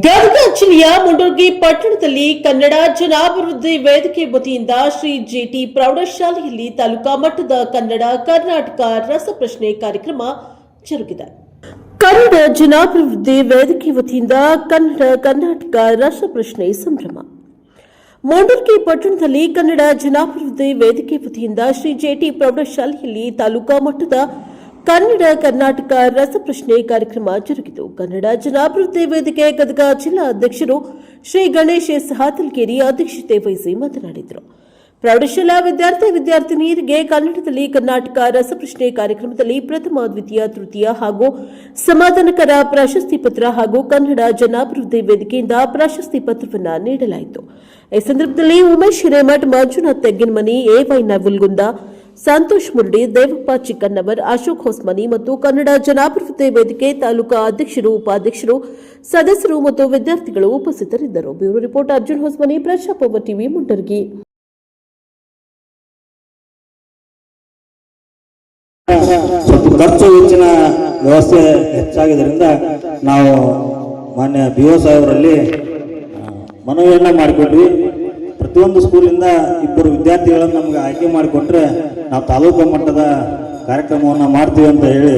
ಗದಗ ಜಿಲ್ಲೆಯ ಮುಂಡರ್ಗಿ ಪಟ್ಟಣದಲ್ಲಿ ಕನ್ನಡ ಜನಾಭಿವೃದ್ಧಿ ವೇದಿಕೆ ವತಿಯಿಂದ ಶ್ರೀ ಜೆಟಿ ಪ್ರೌಢಶಾಲೆಯಲ್ಲಿ ತಾಲೂಕಾ ಮಟ್ಟದ ಕನ್ನಡ, ಕರ್ನಾಟಕ ರಸಪ್ರಶ್ನೆ ಕಾರ್ಯಕ್ರಮ ಜರುಗಿದೆ. ಕನ್ನಡ ಜನಾಭಿವೃದ್ಧಿ ವೇದಿಕೆ ವತಿಯಿಂದ ಕನ್ನಡ, ಕರ್ನಾಟಕ ರಸಪ್ರಶ್ನೆ ಸಂಭ್ರಮ. ಮೂಡರ್ಗಿ ಪಟ್ಟಣದಲ್ಲಿ ಕನ್ನಡ ಜನಾಭಿವೃದ್ಧಿ ವೇದಿಕೆ ವತಿಯಿಂದ ಶ್ರೀ ಜೆಟಿ ಪ್ರೌಢಶಾಲೆಯಲ್ಲಿ ತಾಲೂಕಾ ಮಟ್ಟದ ಕನ್ನಡ, ಕರ್ನಾಟಕ ರಸಪ್ರಶ್ನೆ ಕಾರ್ಯಕ್ರಮ ಜರುಗಿತು. ಕನ್ನಡ ಜನಾಭಿವೃದ್ಧಿ ವೇದಿಕೆ ಗದಗ ಜಿಲ್ಲಾ ಅಧ್ಯಕ್ಷರು ಶ್ರೀ ಗಣೇಶ್ ಎಸ್ ಅಧ್ಯಕ್ಷತೆ ವಹಿಸಿ ಮಾತನಾಡಿದರು. ಪ್ರೌಢಶಾಲಾ ವಿದ್ಯಾರ್ಥಿ ವಿದ್ಯಾರ್ಥಿನಿಯರಿಗೆ ಕನ್ನಡದಲ್ಲಿ ಕರ್ನಾಟಕ ರಸಪ್ರಶ್ನೆ ಕಾರ್ಯಕ್ರಮದಲ್ಲಿ ಪ್ರಥಮ, ದ್ವಿತೀಯ, ತೃತೀಯ ಹಾಗೂ ಸಮಾಧಾನಕರ ಪ್ರಶಸ್ತಿ ಪತ್ರ ಹಾಗೂ ಕನ್ನಡ ಜನಾಭಿವೃದ್ಧಿ ವೇದಿಕೆಯಿಂದ ಪ್ರಶಸ್ತಿ ಪತ್ರವನ್ನು ನೀಡಲಾಯಿತು. ಈ ಸಂದರ್ಭದಲ್ಲಿ ಉಮೇಶ್ ಹಿರೇಮಠ್, ಮಂಜುನಾಥ್ ತೆಗ್ಗಿನಮನಿ ಎವೈ ನವಲ್ಗುಂದ ಸಂತೋಷ್ ಮುರಡಿ, ದೇವಪ್ಪ ಚಿಕ್ಕನ್ನವರ್ ಅಶೋಕ್ ಹೊಸ್ಮನಿ ಮತ್ತು ಕನ್ನಡ ಜನಾಭಿವೃದ್ಧಿ ವೇದಿಕೆ ತಾಲೂಕಾ ಅಧ್ಯಕ್ಷರು, ಉಪಾಧ್ಯಕ್ಷರು, ಸದಸ್ಯರು ಮತ್ತು ವಿದ್ಯಾರ್ಥಿಗಳು ಉಪಸ್ಥಿತರಿದ್ದರು. Bureau report, Arjun Hosmani Prajaprabha TV Mundargi. ಖರ್ಚು ಹೆಚ್ಚಿನ ವ್ಯವಸ್ಥೆ ಹೆಚ್ಚಾಗಿದ್ದರಿಂದ ನಾವು ಮಾನ್ಯ ಬಿ ಒ ಸಾಹೇಬರಲ್ಲಿ ಮನವಿಯನ್ನು ಮಾಡಿಕೊಂಡ್ವಿ ಪ್ರತಿಯೊಂದು ಸ್ಕೂಲಿಂದ ಇಬ್ಬರು ವಿದ್ಯಾರ್ಥಿಗಳನ್ನು ನಮ್ಗೆ ಆಯ್ಕೆ ಮಾಡಿಕೊಟ್ರೆ ನಾವು ತಾಲೂಕು ಮಟ್ಟದ ಕಾರ್ಯಕ್ರಮವನ್ನು ಮಾಡ್ತೀವಿ ಅಂತ ಹೇಳಿ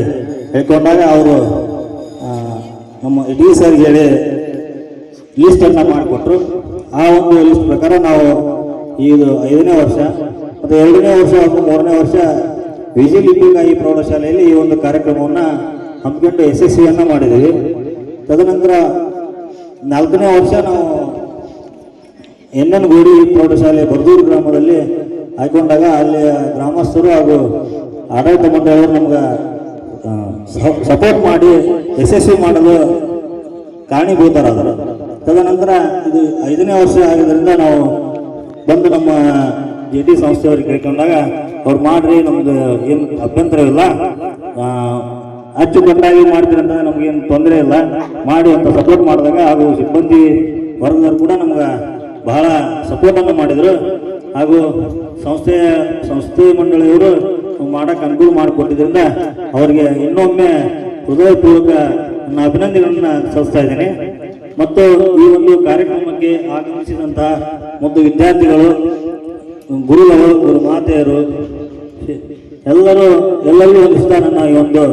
ಹೇಳ್ಕೊಂಡಾಗ ಅವರು ನಮ್ಮ ಇಡೀ ಸರ್ಗೆ ಹೇಳಿ ಲೀಸ್ಟನ್ನು ಮಾಡಿಕೊಟ್ರು. ಆ ಒಂದು ಲೀಸ್ಟ್ ಪ್ರಕಾರ ನಾವು ಇದು ಐದನೇ ವರ್ಷ ಮತ್ತು ಎರಡನೇ ವರ್ಷ ಹಾಗೂ ಮೂರನೇ ವರ್ಷ ವಿಜಯಲಿಂಬಿಕಾಯಿ ಪ್ರೌಢಶಾಲೆಯಲ್ಲಿ ಈ ಒಂದು ಕಾರ್ಯಕ್ರಮವನ್ನು ಹಮ್ಮಿಕೊಂಡು ಯಶಸ್ವಿಯನ್ನು ಮಾಡಿದ್ದೀವಿ. ತದನಂತರ ನಾಲ್ಕನೇ ವರ್ಷ ನಾವು ಎನ್ ಗೋಡಿ ಪ್ರೌಢಶಾಲೆ ಬರ್ದೂರು ಗ್ರಾಮದಲ್ಲಿ ಹಾಕೊಂಡಾಗ ಅಲ್ಲಿ ಗ್ರಾಮಸ್ಥರು ಹಾಗೂ ಆಡಳಿತ ಮಂಡಳಿಯವರು ನಮ್ಗೆ ಸಪೋರ್ಟ್ ಮಾಡಿ, ಯಶಸ್ವಿ ಮಾಡಲು ಕಾರಣೀಭೂತರಾದರು. ತದನಂತರ ಇದು ಐದನೇ ವರ್ಷ ಆಗಿದ್ದರಿಂದ ನಾವು ಬಂದು ನಮ್ಮ ಜಿ ಟಿ ಸಂಸ್ಥೆಯವ್ರಿಗೆ ಕೇಳ್ಕೊಂಡಾಗ ಅವ್ರು ಮಾಡ್ರಿ, ನಮ್ದು ಏನು ಅಭ್ಯಂತರವಿಲ್ಲ. ಇಲ್ಲ ಅಚ್ಚುಕಟ್ಟಾಗಿ ಮಾಡ್ತೀರಂತ ನಮಗೇನು ತೊಂದರೆ ಇಲ್ಲ. ಮಾಡಿ ಅಂತ ಸಪೋರ್ಟ್ ಮಾಡಿದಾಗ ಹಾಗೂ ಸಿಬ್ಬಂದಿ ವರ್ಗದವ್ರು ಕೂಡ ನಮ್ಗೆ ಬಹಳ ಸಪೋರ್ಟನ್ನು ಮಾಡಿದರು. ಹಾಗೂ ಸಂಸ್ಥೆಯ ಸಂಸ್ಥೆ ಮಂಡಳಿಯವರು ಮಾಡಕ್ಕೆ ಅನುಕೂಲ ಮಾಡಿಕೊಟ್ಟಿದ್ರಿಂದ ಅವರಿಗೆ ಇನ್ನೊಮ್ಮೆ ಹೃದಯಪೂರ್ವಕ ನನ್ನ ಅಭಿನಂದನೆಗಳನ್ನು ಸಲ್ಲಿಸ್ತಾ ಇದ್ದೇನೆ. ಮತ್ತು ಈ ಒಂದು ಕಾರ್ಯಕ್ರಮಕ್ಕೆ ಆಗಮಿಸಿದಂತಹ ಮತ್ತು ವಿದ್ಯಾರ್ಥಿಗಳು, ಗುರುಗಳು, ಗುರು ಮಾತೆಯರು, ಎಲ್ಲರೂ, ಎಲ್ಲರಿಗೂ ಹೊಂದಿಸ್ತಾ ನನ್ನ ಈ ಒಂದು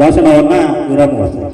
ಭಾಷಣವನ್ನು ವಿರಾಮಗೊಳಿಸ್ತೇನೆ.